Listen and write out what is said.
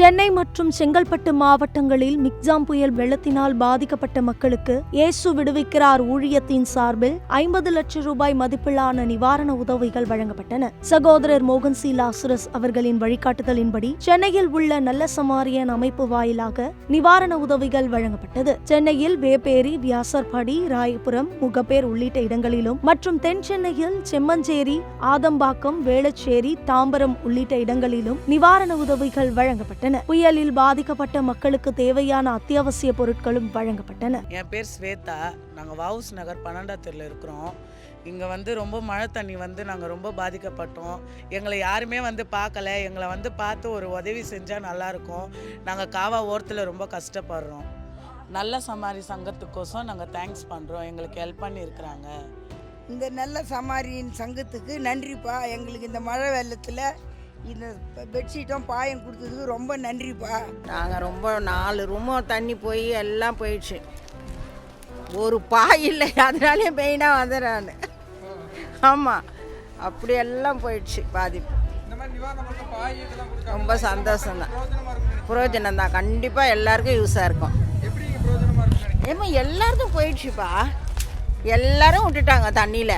சென்னை மற்றும் செங்கல்பட்டு மாவட்டங்களில் மிக்ஜாம் புயல் வெள்ளத்தினால் பாதிக்கப்பட்ட மக்களுக்கு இயேசு விடுவிக்கிறார் ஊழியத்தின் சார்பில் ஐம்பது லட்சம் ரூபாய் மதிப்பிலான நிவாரண உதவிகள் வழங்கப்பட்டன. சகோதரர் மோகன் சி. லாசுரஸ் அவர்களின் வழிகாட்டுதலின்படி சென்னையில் உள்ள நல்ல சமாரியன் அமைப்பு வாயிலாக நிவாரண உதவிகள் வழங்கப்பட்டது. சென்னையில் வேப்பேரி வியாசர்படி ராயபுரம் முகப்பேர் உள்ளிட்ட இடங்களிலும் மற்றும் தென் சென்னையில் செம்மஞ்சேரி ஆதம்பாக்கம் வேளச்சேரி தாம்பரம் உள்ளிட்ட இடங்களிலும் நிவாரண உதவிகள் வழங்கப்பட்டன. புயலில் பாதிக்கப்பட்ட மக்களுக்கு தேவையான அத்தியாவசிய பொருட்களும் வழங்கப்பட்டன. என் பேர் ஸ்வேதா. நாங்கள் வவுஸ் நகர் பன்னெண்டாம் தெருவில் இருக்கிறோம். இங்கே வந்து ரொம்ப மழை தண்ணி வந்து நாங்கள் ரொம்ப பாதிக்கப்பட்டோம். எங்களை யாருமே வந்து பார்க்கல. எங்களை வந்து பார்த்து ஒரு உதவி செஞ்சால் நல்லாயிருக்கும் நாங்கள் காவா ஓரத்தில் ரொம்ப கஷ்டப்படுறோம். நல்ல சமாரி சங்கத்துக்கோசம் நாங்கள் தேங்க்ஸ் பண்ணுறோம் எங்களுக்கு ஹெல்ப் பண்ணியிருக்கிறாங்க. இந்த நல்ல சமாரியின் சங்கத்துக்கு நன்றிப்பா. எங்களுக்கு இந்த மழை வெள்ளத்தில் இந்த பெட்ஷீட்டும் பாயம் கொடுத்ததுக்கு ரொம்ப நன்றிப்பா. நாங்கள் ரொம்ப நாலு ரூமும் தண்ணி போய் எல்லாம் போயிடுச்சு. ஒரு பாய் இல்லை அதனாலே மெயினாக வந்தேன் நான் ஆமாம் அப்படி எல்லாம் போயிடுச்சு பாதிப்பு ரொம்ப சந்தோஷம்தான். பிரயோஜனம் தான். கண்டிப்பாக எல்லாருக்கும் யூஸாக இருக்கும். ஏமா எல்லாருக்கும் போயிடுச்சுப்பா. எல்லாரும் விட்டுட்டாங்க தண்ணியில்.